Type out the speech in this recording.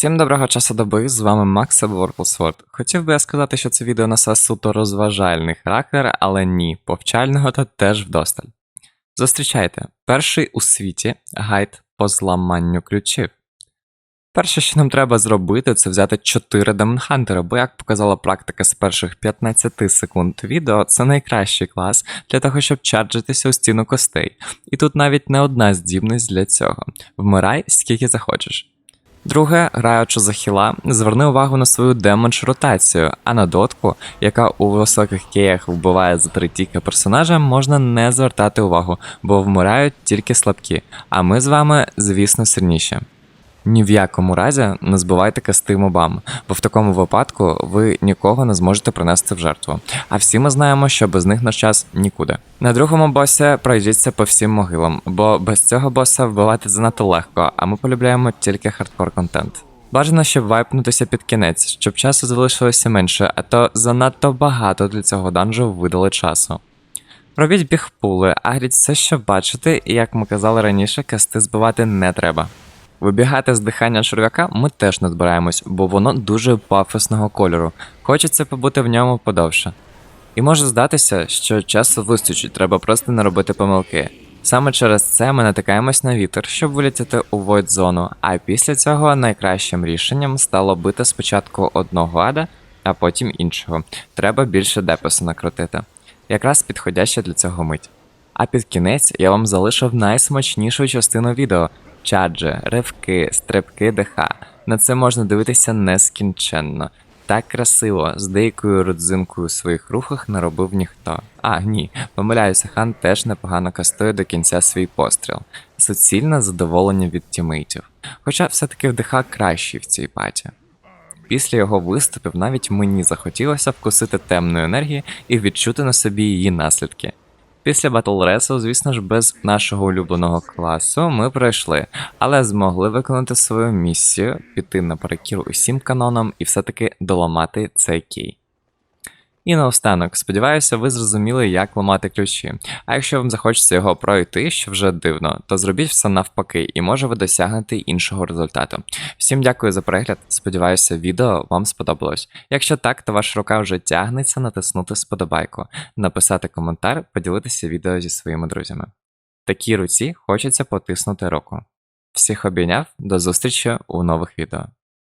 Усім доброго часу доби, з вами Макс або World. Хотів би я сказати, що це відео несе суто розважальний характер, але ні, повчального то теж вдосталь. Зустрічайте, перший у світі гайд по зламанню ключів. Перше, що нам треба зробити, це взяти 4 Demon Hunter, бо як показала практика з перших 15 секунд відео, це найкращий клас для того, щоб чарджитися у стіну костей. І тут навіть не одна здібність для цього. Вмирай скільки захочеш. Друге, граючи за хіла, зверни увагу на свою демедж ротацію, а на дотку, яка у високих кеях вбиває за три тіки персонажа, можна не звертати увагу, бо вмирають тільки слабкі, а ми з вами, звісно, сильніші. Ні в якому разі не збивайте касти мобам, бо в такому випадку ви нікого не зможете принести в жертву. А всі ми знаємо, що без них наш час нікуди. На другому босі пройдіться по всім могилам, бо без цього боса вбивати занадто легко, а ми полюбляємо тільки хардкор контент. Бажано, щоб вайпнутися під кінець, щоб часу залишилося менше, а то занадто багато для цього данжу видали часу. Робіть бігпули, агріть все, що бачите, і як ми казали раніше, касти збивати не треба. Вибігати з дихання черв'яка ми теж не збираємось, бо воно дуже пафосного кольору. Хочеться побути в ньому подовше. І може здатися, що часу вистачить, треба просто не робити помилки. Саме через це ми натикаємось на вітер, щоб вилетіти у void зону, а після цього найкращим рішенням стало бити спочатку одного ада, а потім іншого. Треба більше депесу накрутити. Якраз підходяща для цього мить. А під кінець я вам залишив найсмачнішу частину відео чаджі, ривки, стрибки ДХ. На це можна дивитися нескінченно. Так красиво, з деякою родзинкою у своїх рухах не робив ніхто. А, ні, помиляюся, хан теж непогано кастує до кінця свій постріл. Суцільне задоволення від тімейтів. Хоча все-таки в ДХ кращий в цій паті. Після його виступів навіть мені захотілося вкусити темної енергії і відчути на собі її наслідки. Після Battle Wrestle, звісно ж, без нашого улюбленого класу ми пройшли, але змогли виконати свою місію, піти наперекір усім канонам і все-таки доламати цей кій. І наостанок, сподіваюся, ви зрозуміли, як ламати ключі. А якщо вам захочеться його пройти, що вже дивно, то зробіть все навпаки, і може ви досягнете іншого результату. Всім дякую за перегляд. Сподіваюся, відео вам сподобалось. Якщо так, то ваша рука вже тягнеться натиснути сподобайку, написати коментар, поділитися відео зі своїми друзями. Такій руці хочеться потиснути руку. Всіх обійняв, до зустрічі у нових відео.